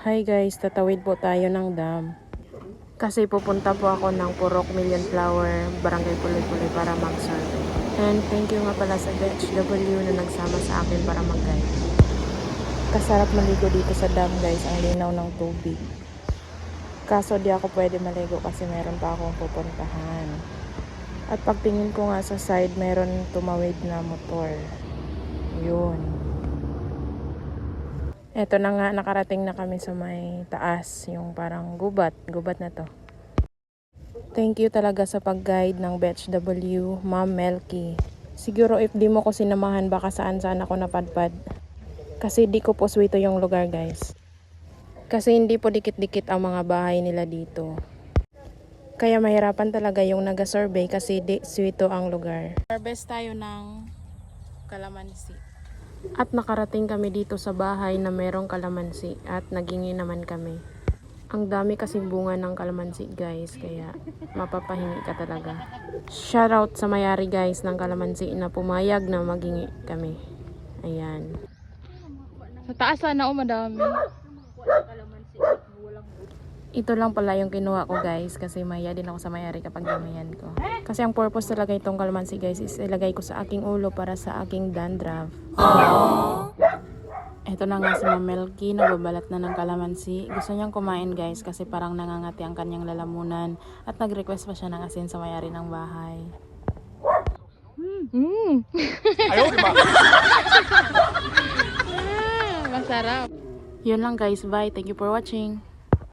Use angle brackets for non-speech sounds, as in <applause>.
Hi guys, tatawid po tayo ng dam. Kasi pupunta po ako ng Purok Million Flower, Barangay Puloy-Puloy para mag-survey. And thank you nga pala sa BHW na nagsama sa akin para mag-guide. Kasarap maligo dito sa dam guys, ang linaw ng tubig. Kaso di ako pwede maligo kasi meron pa akong pupuntahan. At pagtingin ko nga sa side, meron tumawid na motor. Yun. Eto na nga, nakarating na kami sa may taas, yung parang gubat, gubat na to. Thank you talaga sa pag-guide ng BHW, Ma'am Melky. Siguro if di mo ko sinamahan, baka saan saan ako napadpad. Kasi di ko po swito yung lugar guys. Kasi hindi po dikit-dikit ang mga bahay nila dito. Kaya mahirapan talaga yung naga-survey kasi di swito ang lugar. Harvest tayo ng kalamansi. At nakarating kami dito sa bahay na merong kalamansi at nagingi naman kami. Ang dami kasing bunga ng kalamansi guys, kaya mapapahingi ka talaga. Shoutout sa mayari guys ng kalamansi na pumayag na magingi kami. Ayan. Sa taas sana o madami. Ito lang pala yung kinuha ko guys kasi maya din ako sa mayari kapag damayan ko. Kasi ang purpose talaga itong kalamansi guys is ilagay ko sa aking ulo para sa aking dandruff. Ito na nga si Ma'am Melky, nababalat na ng kalamansi. Gusto niyang kumain guys kasi parang nangangati ang kanyang lalamunan at nag-request pa siya ng asin sa mayari ng bahay. Mm. <laughs> Masarap. Yun lang guys, bye. Thank you for watching.